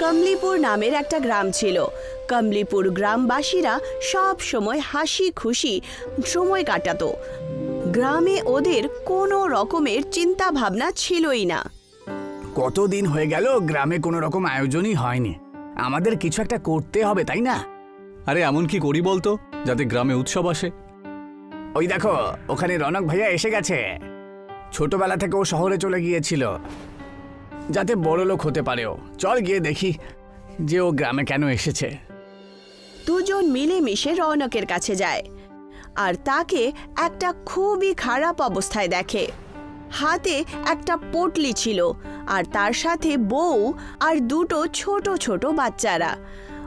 কমলিপুর নামের একটা গ্রাম ছিল। কমলিপুর গ্রামবাসীরা সব সময় হাসি খুশি সময় কাটাতো। গ্রামে ওদের কোনো রকমের চিন্তা ভাবনা ছিলই না। কতদিন হয়ে গেল গ্রামে কোনো রকম আয়োজনই হয়নি। আমাদের কিছু একটা করতে হবে তাই না? আরে এমন কি করি বলতো যাতে গ্রামে উৎসব আসে? ওই দেখো ওখানে রনক ভাইয়া এসে গেছে। ছোটবেলা থেকে ও শহরে চলে গিয়েছিল। যাতে বড় লোক হতে পারে ও চল গিয়ে দেখি যে ও গ্রামে কেন এসেছে। দুজন মিলেমিশে রৌনকের কাছে যায়। আর তাকে একটা খুবই খারাপ অবস্থায় দেখে। হাতে একটা পটলি ছিল আর তার সাথে বউ আর দুটো ছোট ছোট বাচ্চারা।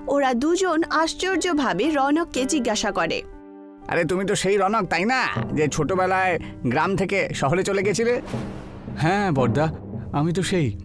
ওরা দুজন আশ্চর্যভাবে রৌনককে জিজ্ঞাসা করে। আরে তুমি তো সেই রনক তাই না? যে ছোটবেলায় গ্রাম থেকে শহরে চলে গেছিলে? হ্যাঁ বড়দা আমি তো সেই।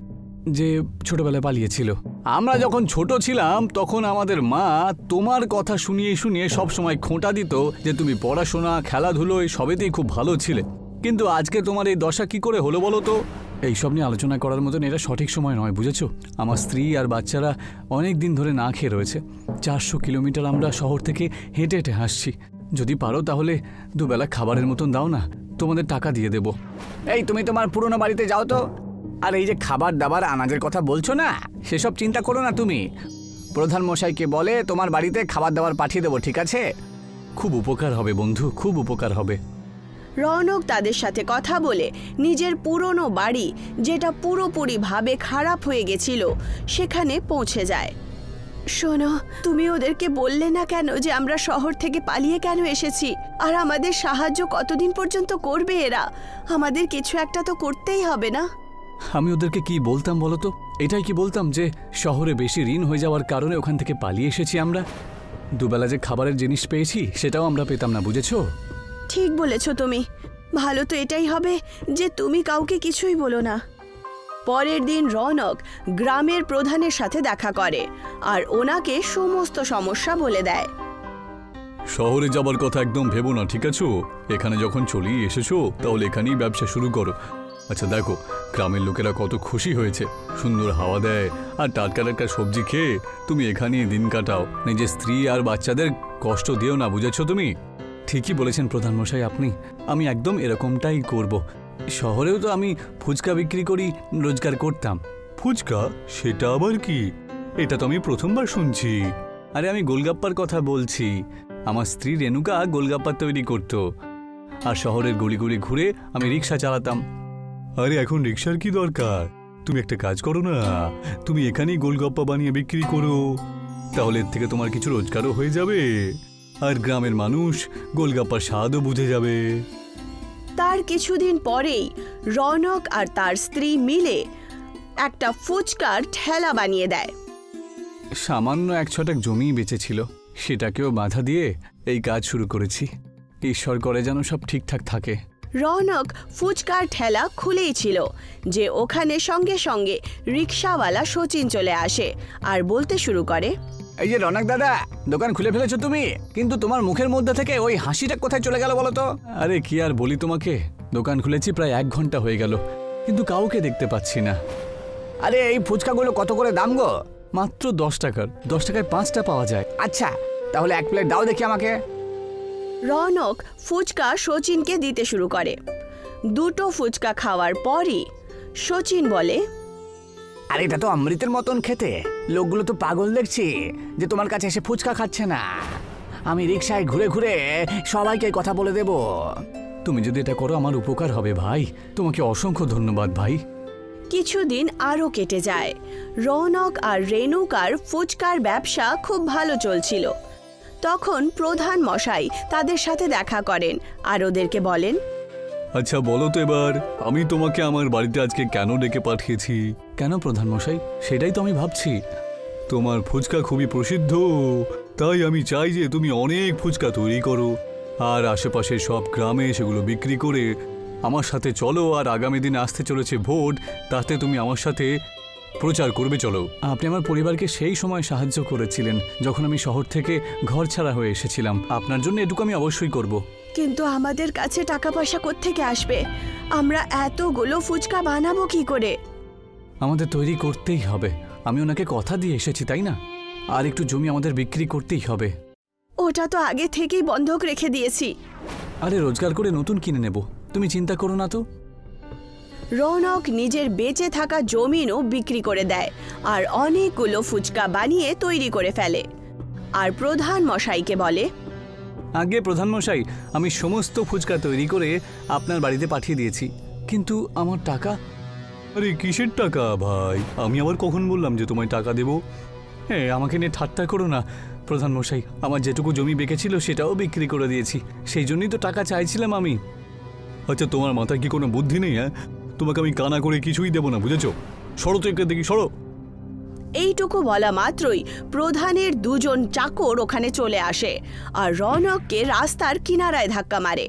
যে ছোটবেলায় পালিয়েছিল। আমরা যখন ছোট ছিলাম, তখন আমাদের মা তোমার কথা শুনিয়ে শুনিয়ে সব সময় খোঁটা দিত যে তুমি পড়াশোনা, খেলাধুলো, এই সবেতেই খুব ভালো ছিলে। কিন্তু আজকে তোমার এই দশা কি করে হলো বলো তো? এইসব নিয়ে আলোচনা করার মতন এটা সঠিক সময় নয়, বুঝেছ? আমার স্ত্রী আর বাচ্চারা অনেক দিন ধরে না খেয়ে রয়েছে। চারশো কিলোমিটার আমরা শহর থেকে হেঁটে হেঁটে হাসছি যদি পারো তাহলে দুবেলা খাবারের মতন দাও না, তোমাদের টাকা দিয়ে দেবো। এই তুমি তোমার পুরনো বাড়িতে যাও তো। আর এই যে খাবার দাবার আনাজের কথা বলছো না সেসব চিন্তা করো না তুমি। প্রধান মশাইকে বলে তোমার বাড়িতে খাবার দাবার পাঠিয়ে দেবো ঠিক আছে? খুব উপকার হবে বন্ধু খুব উপকার হবে। রৌনক তাদের সাথে কথা বলে নিজের পুরনো বাড়ি যেটা পুরোপুরিভাবে খারাপ হয়ে গেছিল সেখানে পৌঁছে যায়। শোনো তুমি ওদেরকে বললে না কেন যে আমরা শহর থেকে পালিয়ে কেন এসেছি? আর আমাদের সাহায্য কতদিন পর্যন্ত করবে এরা? আমাদের কিছু একটা তো করতেই হবে না? আমি ওদেরকে কি বলতাম বলো তো? এটাই কি বলতাম যে শহরে বেশি ঋণ হয়ে যাওয়ার কারণে ওখান থেকে পালিয়ে এসেছি আমরা? দুবেলা যে খাবারের জিনিস পেয়েছি সেটাও আমরা পেতাম না বুঝেছ? ঠিক বলেছ তুমি। ভালো তো এটাই হবে যে তুমি কাউকে কিছুই বলো না। পরের দিন রৌনক গ্রামের প্রধানের সাথে দেখা করে আর ওনাকে সমস্ত সমস্যা বলে দেয়। শহরে যাবার কথা একদম ভেবো না ঠিক আছে? এখানে যখন চলেই এসেছ তাহলে এখানেই ব্যবসা শুরু করো। আচ্ছা দেখো গ্রামের লোকেরা কত খুশি হয়েছে। সুন্দর হাওয়া দেয় আর টাটকা টাটকা সবজি খেয়ে তুমি এখানেই দিন কাটাও। নিজের স্ত্রী আর বাচ্চাদের কষ্ট দিও না বুঝেছ তুমি? ঠিকই বলেছেন প্রধানমশাই আপনি। আমি একদম এরকমটাই করব। শহরেও তো আমি ফুচকা বিক্রি করি রোজগার করতাম। ফুচকা? সেটা আবার কি? এটা তো আমি প্রথমবার শুনছি। আরে আমি গোলগাপ্পার কথা বলছি। আমার স্ত্রী রেণুকা গোলগাপ্পা তৈরি করত। আর শহরের গলি গলি ঘুরে আমি রিক্সা চালাতাম। আরে এখন রিক্সার কি দরকার? তুমি একটা কাজ করো না। তুমি এখানেই গোলগপ্পা বানিয়ে বিক্রি করো। তাহলে এর থেকে তোমার কিছু রোজগারও হয়ে যাবে। আর গ্রামের মানুষ গোলগাপ্পার স্বাদও বুঝে যাবে। তার কিছুদিন পরেই রৌনক আর তার স্ত্রী মিলে একটা ফুচকার ঠেলা বানিয়ে দেয়। সামান্য এক ছটাক জমি বেঁচেছিল। সেটাকেও বাধা দিয়ে এই কাজ শুরু করেছি। ঈশ্বর করে যেন সব ঠিকঠাক থাকে। রৌনক ফুচকার ঠেলা খুলেই ছিল যে ওখানে সঙ্গে সঙ্গে রিক্সাওয়ালা সচিন চলে আসে আর বলতে শুরু করে এই যে রনক দাদা দোকান খুলে ফেলেছো তুমি? কিন্তু তোমার মুখের মধ্যে থেকে ওই হাসিটা কোথায় চলে গেল বলো তো? আরে কি আর বলি তোমাকে দোকান খুলেছি প্রায় এক ঘণ্টা হয়ে গেল কিন্তু কাউকে দেখতে পাচ্ছি না। আরে এই ফুচকাগুলো কত করে দাম গো? মাত্র দশ টাকার দশ টাকায় পাঁচটা পাওয়া যায়। আচ্ছা তাহলে এক প্লেট দাও দেখি আমাকে। রৌনক ফুচকা সচিনকে দিতে শুরু করে। দুটো ফুচকা খাওয়ার পরই সচিন বলে আরে এটা তো অমৃতের মতন খেতে। লোকগুলো তো পাগল দেখছি যে তোমার কাছে এসে ফুচকা খাচ্ছে না। আমি রিক্সায় ঘুরে ঘুরে সবাইকে কথা বলে দেব। তুমি যদি এটা করো আমার উপকার হবে ভাই। তোমাকে অসংখ্য ধন্যবাদ ভাই। কিছুদিন আরও কেটে যায়। রৌনক আর রেণুকার ফুচকার ব্যবসা খুব ভালো চলছিল। তখন প্রধান মশাই তাদের সাথে দেখা করেন। আর ওদেরকে বলেন আচ্ছা বলো তো এবার আমি তোমাকে আমার বাড়িতে আজকে কেন ডেকে পাঠিয়েছি? কেন প্রধান মশাই? সেটাই তো আমি ভাবছি। তোমার ফুচকা খুবই প্রসিদ্ধ। তাই আমি চাই যে তুমি অনেক ফুচকা তৈরি করো। আর আশেপাশের সব গ্রামে সেগুলো বিক্রি করে আমার সাথে চলো। আর আগামী দিনে আসতে চলেছে ভোট তাতে তুমি আমার সাথে প্রচার করবে চলো। আপনি আমার পরিবারকে সেই সময় সাহায্য করেছিলেন যখন আমি শহর থেকে ঘর ছাড়া হয়ে এসেছিলাম। আপনার জন্য এটুকু আমি অবশ্যই করব। কিন্তু আমাদের কাছে টাকা পয়সা কোত্থেকে আসবে? আমরা এতগুলো ফুচকা বানাবো কি করে? আমাদের তৈরি করতেই হবে। আমি ওনাকে কথা দিয়ে এসেছি তাই না? আর একটু জমি আমাদের বিক্রি করতেই হবে। ওটা তো আগে থেকেই বন্ধক রেখে দিয়েছি। আরে রোজগার করে নতুন কিনে নেব। তুমি চিন্তা করো না তো। রৌনক নিজের বেঁচে থাকা জমিনও বিক্রি করে দেয় আর অনেকগুলো ফুচকা বানিয়ে তৈরি করে ফেলে। আর প্রধান মশাইকে বলে, আগে প্রধানমশাই আমি সমস্ত ফুচকা তৈরি করে আপনার বাড়িতে পাঠিয়ে দিয়েছি, কিন্তু আমার টাকা? আরে, কিসের টাকা ভাই? আমি আবার কখন বললাম যে তোমায় টাকা দেব? হ্যাঁ আমাকে নিয়ে ঠাট্টা করো না প্রধানমশাই আমার যেটুকু জমি বেঁকেছিল সেটাও বিক্রি করে দিয়েছি, সেই জন্যই তো টাকা চাইছিলাম আমি। আচ্ছা তোমার মাথায় কি কোনো বুদ্ধি নেই হ্যাঁ? তোমাকে আমি কানা করে কিছুই দেবো না, বুঝেছ? সরো তো থেকে, সরো। এইটুকু বলা মাত্রই প্রধানের দুজন চাকর ওখানে চলে আসে আর রৌনককে রাস্তার কিনারায় ধাক্কা মারে।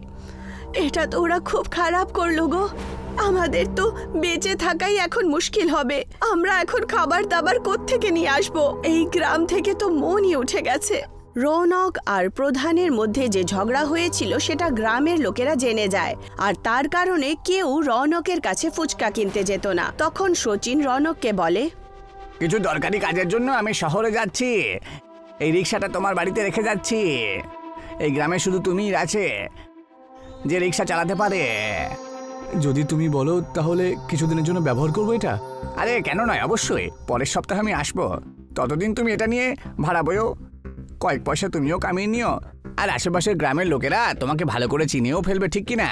এটা তো ওরা খুব খারাপ করল গো। আমাদের তো বেঁচে থাকাই এখন মুশকিল হবে। আমরা এখন খাবার দাবার কোত্থেকে নিয়ে আসব? এই গ্রাম থেকে তো মনই উঠে গেছে। রৌনক আর প্রধানের মধ্যে যে ঝগড়া হয়েছিল সেটা গ্রামের লোকেরা জেনে যায়। আর তার কারণে কেউ রৌনকের কাছে ফুচকা কিনতে যেত না। তখন সচিন রৌনককে বলে কিছু দরকারি কাজের জন্য আমি শহরে যাচ্ছি। এই রিক্সাটা তোমার বাড়িতে রেখে যাচ্ছি। এই গ্রামে শুধু তুমিই আছে। যে রিক্সা চালাতে পারে। যদি তুমি বলো তাহলে কিছুদিনের জন্য ব্যবহার করব এটা? আরে কেন নয় অবশ্যই। পরের সপ্তাহে আমি আসব। ততদিন তুমি এটা নিয়ে ভাড়া বইও কয়েক পয়সা তুমিও কামিয়ে নিও। আর আশেপাশের গ্রামের লোকেরা তোমাকে ভালো করে চিনিয়েও ফেলবে ঠিক কি না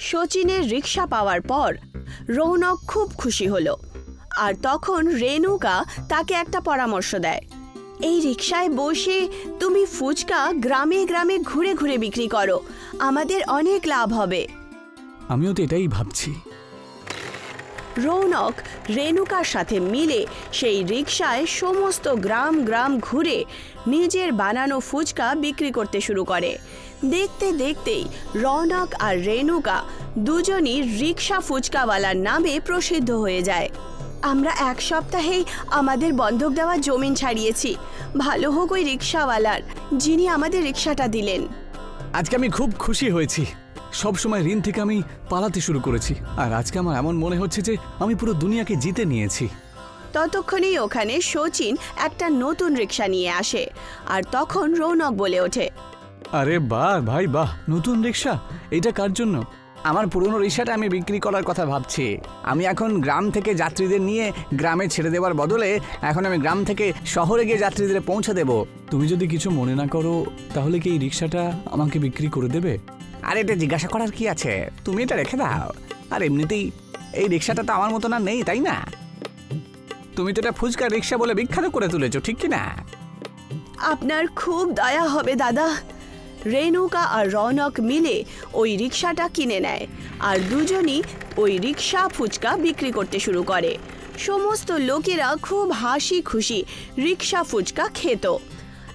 শচীনের রিক্সা পাওয়ার পর রৌনক খুব খুশি হলো। আর তখন রেনুকা তাকে একটা পরামর্শ দেয়। এই রিক্সায় বসে তুমি ফুচকা গ্রামে গ্রামে ঘুরে ঘুরে বিক্রি করো। আমাদের অনেক লাভ হবে। আমিও তো এটাই ভাবছি। রৌনক, রেণুকার সাথে মিলে সেই রিক্সায় সমস্ত গ্রাম গ্রাম ঘুরে নিজের বানানো ফুচকা বিক্রি করতে শুরু করে। দেখতে দেখতেই রৌনক আর রেণুকা দুজনই রিক্সা ফুচকাওয়ালার নামে প্রসিদ্ধ হয়ে যায়। আমরা এক সপ্তাহেই আমাদের বন্ধক দেওয়া জমিন ছাড়িয়েছি। ভালো হোক ওই রিক্সাওয়ালার যিনি আমাদের রিক্সাটা দিলেন। আজকে আমি খুব খুশি হয়েছি। সব সময় ঋণ থেকে আমি পালাতে শুরু করেছি। আর আজকে আমার এমন মনে হচ্ছে যে আমি পুরো দুনিয়াকে জিতে নিয়েছি। ততক্ষণেই ওখানে শচীন একটা নতুন রিক্সা নিয়ে আসে আর তখন রৌনক বলে ওঠে আরে বাহ ভাই বাহ নতুন রিক্সা এটা কার জন্য? আমার পুরনো রিক্সাটা আমি বিক্রি করার কথা ভাবছি। আমি এখন গ্রাম থেকে যাত্রীদের নিয়ে গ্রামে ছেড়ে দেওয়ার বদলে এখন আমি গ্রাম থেকে শহরে গিয়ে যাত্রীদের পৌঁছে দেব। তুমি যদি কিছু মনে না করো তাহলে কি এই রিক্সাটা আমাকে বিক্রি করে দেবে? আর, এটা জিজ্ঞাসা করার কি আছে? তুমি এটা রেখে দাও। আর এমনিতেই এই রিক্সাটা তো আমার মতো না নেই, তাই না? তুমি তো এটা ফুচকা রিক্সা বলে বিখ্যাত করে তুলেছো, ঠিক কি না? আপনার খুব দয়া হবে, দাদা। রেণুকা আর রৌনক মিলে ওই রিক্সাটা কিনে নেয়, আর দুজনই ওই রিক্সা ফুচকা বিক্রি করতে শুরু করে। সমস্ত লোকেরা খুব হাসি খুশি রিক্সা ফুচকা খেত।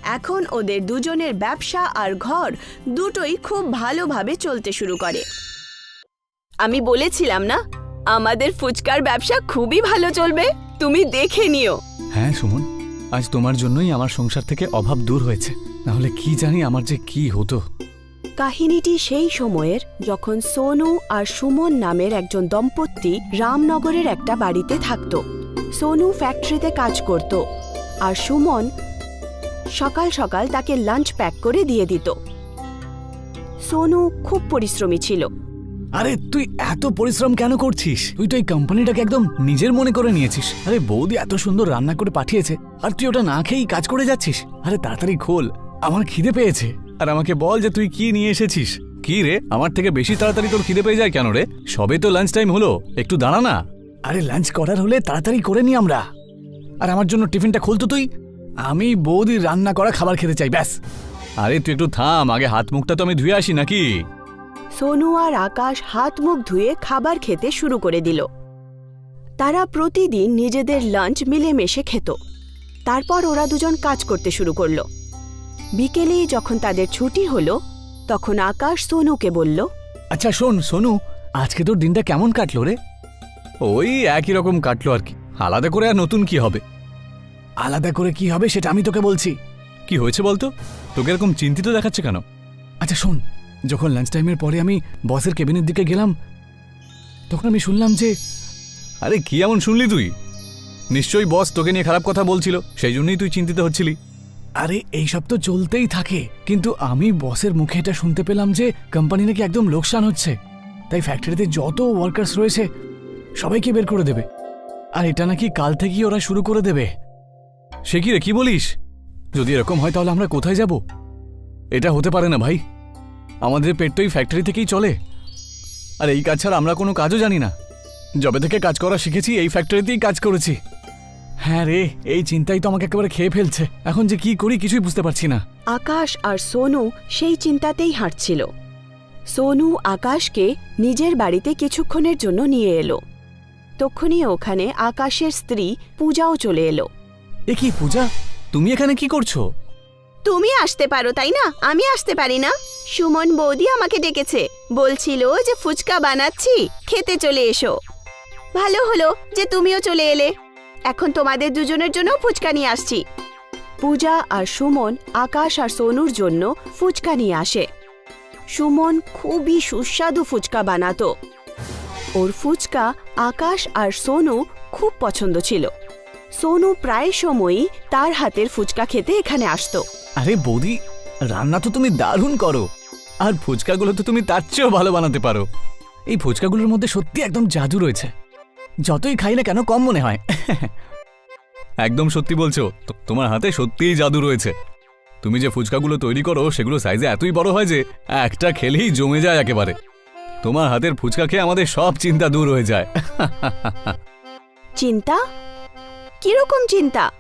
এখন ওদের দুজনের ব্যবসা আর ঘর দুটোই খুব ভালোভাবে চলতে শুরু করে। আমি বলেছিলাম না আমাদের ফুচকার ব্যবসা খুবই ভালো চলবে? তুমি দেখে নিও। হ্যাঁ সুমন আজ তোমার জন্যই আমার সংসার থেকে অভাব দূর হয়েছে। নাহলে কি জানি আমার যে কি হতো। কাহিনীটি সেই সময়ের যখন সোনু আর সুমন নামের একজন দম্পতি রামনগরের একটা বাড়িতে থাকত। সোনু ফ্যাক্টরিতে কাজ করত আর সুমন সকাল সকাল তাকে লাঞ্চ প্যাক করে দিয়ে দিত। সোনু খুব পরিশ্রমী ছিল। আরে, তুই এত পরিশ্রম কেন করছিস? তুই তো এই কোম্পানিটাকে একদম নিজের মনে করে নিয়েছিস। আরে, বৌদি এত সুন্দর রান্না করে পাঠিয়েছে, আর তুই ওটা না খেয়েই কাজ করে যাচ্ছিস? আরে, তাড়াতাড়ি খোল, আমার খিদে পেয়েছে। আর আমাকে বল যে তুই কি নিয়ে এসেছিস। কি রে, আমার থেকে বেশি তাড়াতাড়ি তোর খিদে পেয়ে যায় কেন রে? সবে তো লাঞ্চ টাইম হলো, একটু দাঁড়া না। আরে লাঞ্চ করার হলে তাড়াতাড়ি করে নি আমরা। আর আমার জন্য টিফিনটা খুলতো তুই। আমি বৌদির রান্না করা খাবার খেতে চাই ব্যাস। আরে তুই একটু থাম আগে হাত মুখটা তো আমি ধুয়ে আসি নাকি? সোনু আর আকাশ হাত মুখ ধুয়ে খাবার খেতে শুরু করে দিল। তারা প্রতিদিন নিজেদের লাঞ্চ মিলেমিশে খেত। তারপর ওরা দুজন কাজ করতে শুরু করল। বিকেলে যখন তাদের ছুটি হলো তখন আকাশ সোনুকে বলল আচ্ছা শোন সোনু আজকে তোর দিনটা কেমন কাটলো রে? ওই একই রকম কাটলো আর কি। আলাদা করে আর নতুন কি হবে? আলাদা করে কি হবে সেটা আমি তোকে বলছি। কি হয়েছে বলতো? তোকে এরকম চিন্তিত দেখাচ্ছে কেন? আচ্ছা শোন। যখন লাঞ্চ টাইমের পরে আমি বসের কেবিনের দিকে গেলাম তখন আমি শুনলাম যে আরে কি এমন শুনলি তুই? নিশ্চয়ই বস তোকে নিয়ে খারাপ কথা বলছিল সেই জন্যই তুই চিন্তিত হচ্ছিলি। আরে এইসব তো চলতেই থাকে কিন্তু আমি বসের মুখে এটা শুনতে পেলাম যে কোম্পানি নাকি একদম লোকসান হচ্ছে। তাই ফ্যাক্টরিতে যত ওয়ার্কার্স রয়েছে সবাইকে বের করে দেবে। আর এটা নাকি কাল থেকেই ওরা শুরু করে দেবে। সে কি রে, কি বলিস? যদি এরকম হয় তাহলে আমরা কোথায় যাব? এটা হতে পারে না ভাই। আমাদের পেট তো এই ফ্যাক্টরি থেকেই চলে। আর এই কাজ ছাড়া আমরা কোনো কাজও জানি না। যবে থেকে কাজ করা শিখেছি, এই ফ্যাক্টরিতেই কাজ করেছি। হ্যাঁ রে, এই চিন্তাই তো আমাকে একেবারে খেয়ে ফেলছে। এখন যে কি করি কিছুই বুঝতে পারছি না। আকাশ আর সোনু সেই চিন্তাতেই হাঁটছিল। সোনু আকাশকে নিজের বাড়িতে কিছুক্ষণের জন্য নিয়ে এলো। তক্ষুনি ওখানে আকাশের স্ত্রী পূজাও চলে এলো। এ কি, পূজা? তুমি এখানে কি করছ? তুমি আসতে পারো, তাই না? আমি আসতে পারি না। সুমন বৌদি আমাকে ডেকেছে। বলছিল যে ফুচকা বানাচ্ছি, খেতে চলে এসো। ভালো হলো যে তুমিও চলে এলে। এখন তোমাদের দুজনের জন্য ফুচকা নিয়ে আসছি। পূজা আর সুমন, আকাশ আর সোনুর জন্য ফুচকা নিয়ে আসে। সুমন খুবই সুস্বাদু ফুচকা বানাতো। ওর ফুচকা আকাশ আর সোনু খুব পছন্দ ছিল। সোনু প্রায় সময়ই তার হাতের ফুচকা খেতে এখানে আসতো। আরে বৌদি রান্না তো তুমি দারুণ করো। আর ফুচকাগুলো তো তুমি তার চেয়েও ভালো বানাতে পারো। এই ফুচকাগুলোর মধ্যে সত্যি একদম জাদু রয়েছে। যতই খাই না কেন কম মনে হয়। একদম সত্যি বলছো তোমার হাতে সত্যিই জাদু রয়েছে। তুমি যে ফুচকাগুলো তৈরি করো সেগুলো সাইজে এতই বড় হয় যে একটা খেলেই জমে যায় একেবারে। তোমার হাতের ফুচকা খেয়ে আমাদের সব চিন্তা দূর হয়ে যায়। চিন্তা? কীরকম চিন্তা?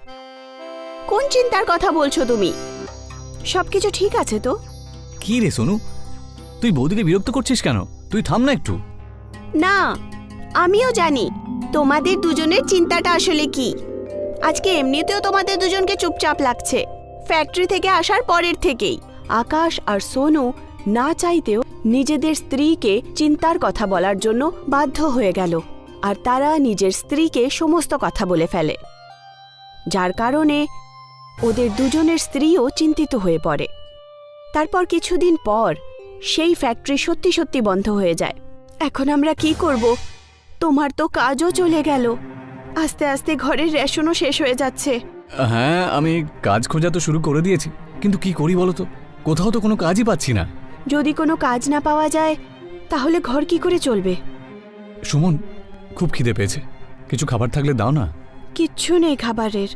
কোন চিন্তার কথা বলছো তুমি? সবকিছু ঠিক আছে তো? কি রে সোনু? তুই বৌদিকে বিরক্ত করছিস কেন? তুই থাম না একটু। না আমিও জানি। তোমাদের দুজনের চিন্তাটা আসলে কি? আজকে এমনিতেও তোমাদের দুজনকে চুপচাপ লাগছে। ফ্যাক্টরি থেকে আসার পরের থেকেই। আকাশ আর সোনু না চাইতেও নিজেদের স্ত্রীকে চিন্তার কথা বলার জন্য বাধ্য হয়ে গেল। আর তারা নিজের স্ত্রীকে সমস্ত কথা বলে ফেলে। যার কারণে ওদের দুজনের স্ত্রীও চিন্তিত হয়ে পড়ে। তারপর কিছুদিন পর সেই ফ্যাক্টরি সত্যি সত্যি বন্ধ হয়ে যায়। এখন আমরা কি করব? তোমার তো কাজও চলে গেল। আস্তে আস্তে ঘরের রেশনও শেষ হয়ে যাচ্ছে। হ্যাঁ আমি কাজ খোঁজা তো শুরু করে দিয়েছি। কিন্তু কি করি বলো তো? কোথাও তো কোনো কাজই পাচ্ছি না। যদি কোনো কাজ না পাওয়া যায় তাহলে ঘর কি করে চলবে? সুমন খুব খিদে পেয়েছে। কিছু খাবার থাকলে দাও না। কিচ্ছু নেই খাবারের।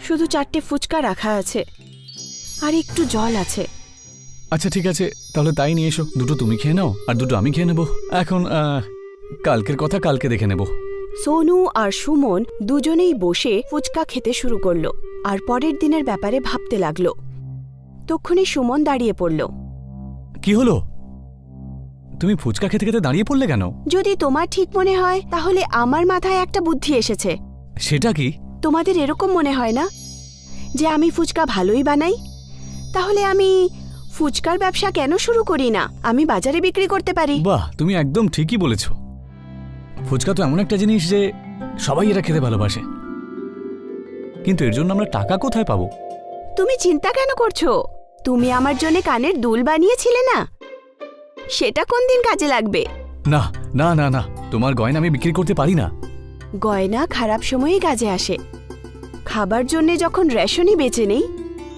শুধু চারটে ফুচকা রাখা আছে। আর একটু জল আছে। আচ্ছা ঠিক আছে। তাহলে তাই নিয়ে এসো। দুটো তুমি খেয়ে নাও আর দুটো আমি খেয়ে নেব। এখন কালকের কথা কালকে দেখে নেব। সোনু আর সুমন দুজনেই বসে ফুচকা খেতে শুরু করল আর পরের দিনের ব্যাপারে ভাবতে লাগল। তক্ষুনি সুমন দাঁড়িয়ে পড়ল। কি হলো? তুমি ফুচকা খেতে খেতে দাঁড়িয়ে পড়লে কেন? যদি তোমার ঠিক মনে হয় তাহলে আমার মাথায় একটা বুদ্ধি এসেছে। সেটা কি? তোমাদের এরকম মনে হয় না? যে আমি ফুচকা ভালোই বানাই? তাহলে আমি ফুচকার ব্যবসা কেন শুরু করি না? আমি বাজারে বিক্রি করতে পারি। বাহ তুমি একদম ঠিকই বলেছ। ফুচকা তো এমন একটা জিনিস যে সবাই এটা খেতে ভালোবাসে। কিন্তু এর জন্য আমরা টাকা কোথায় পাবো? তুমি চিন্তা কেন করছ? তুমি আমার জন্য কানের দুল বানিয়েছিলে না? সেটা কোন দিন কাজে লাগবে? না না না না তোমার গয়না আমি বিক্রি করতে পারি না। গয়না খারাপ সময়েই কাজে আসে। খাবার জন্যে যখন রেশনই বেঁচে নেই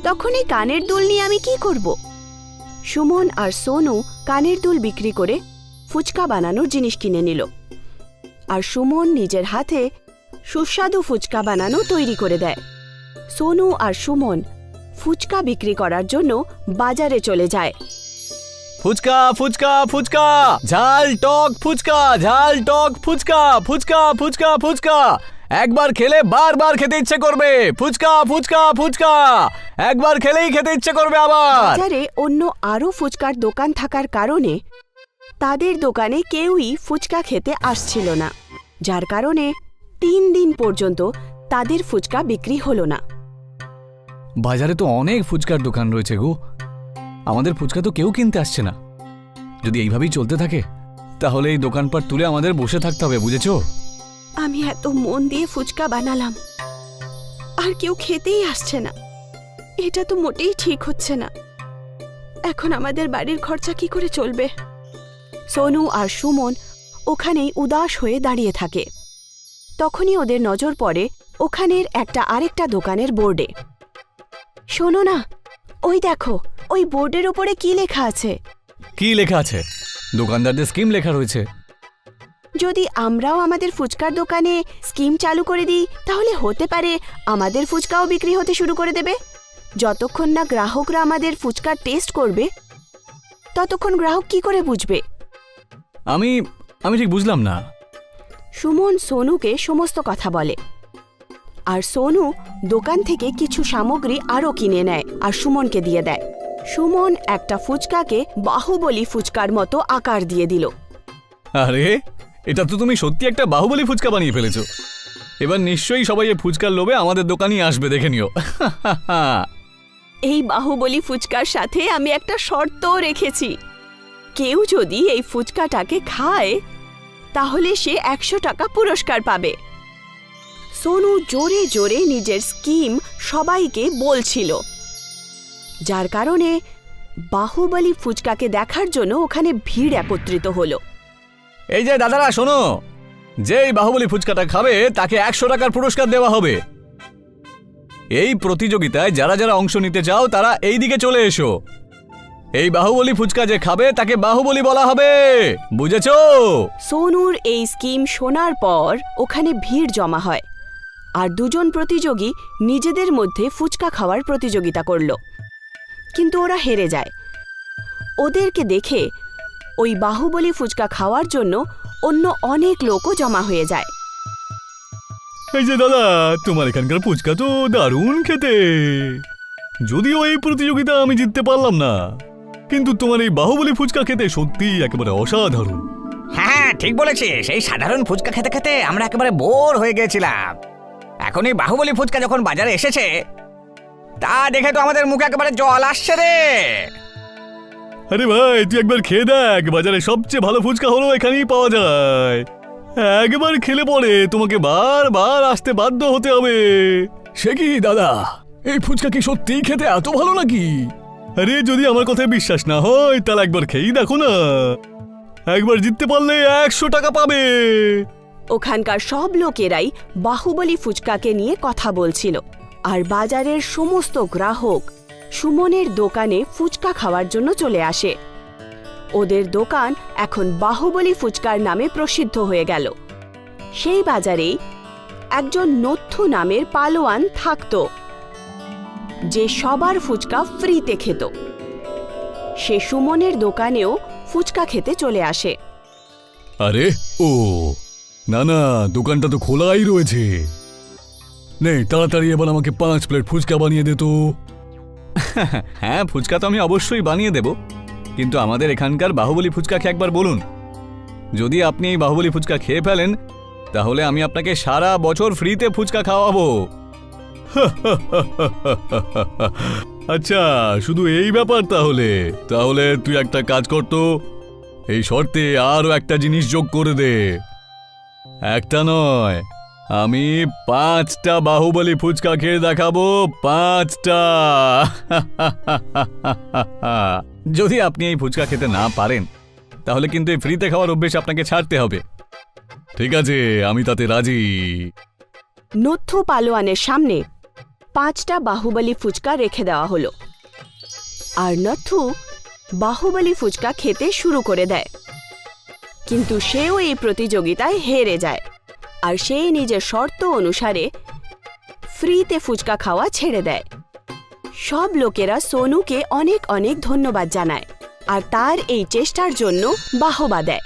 তখন এই কানের দুল নিয়ে আমি কি করব? সুমন আর সোনু কানের দুল বিক্রি করে ফুচকা বানানোর জিনিস কিনে নিল। আর সুমন নিজের হাতে সুস্বাদু ফুচকা বানানো তৈরি করে দেয়। সোনু আর সুমন ফুচকা বিক্রি করার জন্য বাজারে চলে যায়। ফুচকা ফুচকা ফুচকা। ঝাল টক ফুচকা ঝাল টক ফুচকা ফুচকা ফুচকা ফুচকা। একবার খেলে বারবার খেতে ইচ্ছে করবে। ফুচকা ফুচকা ফুচকা। একবার খেলেই খেতে ইচ্ছে করবে আবার। বাজারে অন্য আরও ফুচকার দোকান থাকার কারণে তাদের দোকানে কেউই ফুচকা খেতে আসছিল না। যার কারণে তিন দিন পর্যন্ত তাদের ফুচকা বিক্রি হলো না। বাজারে তো অনেক ফুচকার দোকান রয়েছে গো। আমাদের ফুচকা তো কেউ কিনতে আসছে না। যদি এইভাবেই চলতে থাকে, তাহলে এই দোকানপাট তুলে আমাদের বসে থাকতে হবে, বুঝেছ? আমি এত মন দিয়ে ফুচকা বানালাম, আর কেউ খেতেই আসছে না। এটা তো মোটেই ঠিক হচ্ছে না। এখন আমাদের বাড়ির খরচা কি করে চলবে? সোনু আর সুমন ওখানেই উদাস হয়ে দাঁড়িয়ে থাকে। তখনই ওদের নজর পড়ে ওখানের একটা আরেকটা দোকানের বোর্ডে। শোনো না, ওই দেখো ওই বোর্ডের ওপরে কি লেখা আছে? কি লেখা আছে? দোকানদারদের স্কিম লেখা রয়েছে। যদি আমরাও আমাদের ফুচকার দোকানে স্কিম চালু করে দিই তাহলে হতে পারে আমাদের ফুচকাও বিক্রি হতে শুরু করে দেবে। যতক্ষণ না গ্রাহকরা আমাদের ফুচকার টেস্ট করবে ততক্ষণ গ্রাহক কি করে বুঝবে? আমি আমি ঠিক বুঝলাম না। সুমন সোনুকে সমস্ত কথা বলে। আর সোনু দোকান থেকে কিছু সামগ্রী আরও কিনে নেয় আর সুমনকে দিয়ে দেয়। সুমন একটা ফুচকাকে বাহুবলী ফুচকার মতো আকার দিয়ে দিল। আরে এটা তো তুমি সত্যি একটা বাহুবলী ফুচকা বানিয়ে ফেলেছো। এবার নিশ্চয়ই সবাই এই ফুচকার লোভে আমাদের দোকানেই আসবে দেখে নিও। এই বাহুবলী ফুচকার সাথে আমি একটা শর্তও রেখেছি। কেউ যদি এই ফুচকাটাকে খায় তাহলে সে একশো টাকা পুরস্কার পাবে। সোনু জোরে জোরে নিজের স্কিম সবাইকে বলছিল। যার কারণে বাহুবলী ফুচকাকে দেখার জন্য ওখানে ভিড় একত্রিত হলো। এই যে দাদারা শোনো। যেই বাহুবলী ফুচকাটা খাবে তাকে একশো টাকার পুরস্কার দেওয়া হবে। এই প্রতিযোগিতায় যারা যারা অংশ নিতে চাও তারা এই দিকে চলে এসো। এই বাহুবলী ফুচকা যে খাবে তাকে বাহুবলী বলা হবে। বুঝেছ? সোনুর এই স্কিম শোনার পর ওখানে ভিড় জমা হয়। আর দুজন প্রতিযোগী নিজেদের মধ্যে ফুচকা খাওয়ার প্রতিযোগিতা করল। কিন্তু ওরা হেরে যায়। ওদেরকে দেখে ওই বাহুবলী ফুচকা খাওয়ার জন্য অন্য অনেক লোকও জমা হয়ে যায়। এই যে দাদা তোমার এখানকার ফুচকা তো দারুণ খেতে। যদিও এই প্রতিযোগিতা আমি জিততে পারলাম না কিন্তু তোমার এই বাহুবলী ফুচকা খেতে সত্যি একেবারে অসাধারণ। হ্যাঁ ঠিক বলেছিস। এই সাধারণ ফুচকা খেতে খেতে আমরা একেবারে বোর হয়ে গেছিলাম। এখন এই বাহুবলী ফুচকা যখন বাজারে এসেছে তা দেখে তো আমাদের মুখে একেবারে জল আসছে রে। আরে ভাই তুই একবার খেয়ে দেখ বাজারে সবচেয়ে ভালো ফুচকা হলো এখানেই পাওয়া যায়। একবার খেলে পরে তোমাকে বারবার আসতে বাধ্য হতে হবে। সে কি দাদা? এই ফুচকা কি সত্যিই খেতে এত ভালো নাকি? আরে যদি আমার কথায় বিশ্বাস না হয় তাহলে একবার খেয়েই দেখো না। একবার জিততে পারলে একশো টাকা পাবে। ওখানকার সব লোকেরাই বাহুবলী ফুচকাকে নিয়ে কথা বলছিল। আর বাজারের সমস্ত গ্রাহক সুমনের দোকানে ফুচকা খাওয়ার জন্য চলে আসে। ওদের দোকান এখন বাহুবলী ফুচকার নামে প্রসিদ্ধ হয়ে গেল। সেই বাজারেই একজন নথ্যু নামের পালোয়ান থাকত, যে সবার ফুচকা ফ্রিতে খেত। সে সুমনের দোকানেও ফুচকা খেতে চলে আসে। আরে, ও, না না, দোকানটা তো খোলাই রয়েছে। নে তাড়াতাড়ি এবার আমাকে পাঁচ প্লেট ফুচকা বানিয়ে দে তো। হ্যাঁ ফুচকা তো আমি অবশ্যই বানিয়ে দেব। কিন্তু আমাদের এখানকার বাহুবলী ফুচকা খেয়ে একবার বলুন। যদি আপনি এই বাহুবলী ফুচকা খেয়ে ফেলেন, তাহলে আমি আপনাকে সারা বছর ফ্রিতে ফুচকা খাওয়াবো। আচ্ছা শুধু এই ব্যাপার তাহলে। তাহলে তুই একটা কাজ করতো এই শর্তে আরও একটা জিনিস যোগ করে দে। একটা নয় আমি পাঁচটা বাহুবলী ফুচকা খেয়ে দেখাবো, পাঁচটা। যদি আপনি এই ফুচকা খেতে না পারেন, তাহলে কিন্তু এই ফ্রিতে খাওয়ার অভ্যেস আপনাকে ছাড়তে হবে। ঠিক আছে, আমি তাতে রাজি। নথ্যু পালোয়ানের সামনে পাঁচটা বাহুবলী ফুচকা রেখে দেওয়া হলো। আর নথ্যু বাহুবলী ফুচকা খেতে শুরু করে দেয়। কিন্তু সেও এই প্রতিযোগিতায় হেরে যায়। আর সে নিজের শর্ত অনুসারে ফ্রিতে ফুচকা খাওয়া ছেড়ে দেয়। সব লোকেরা সোনুকে অনেক অনেক ধন্যবাদ জানায় আর তার এই চেষ্টার জন্য বাহবা দেয়।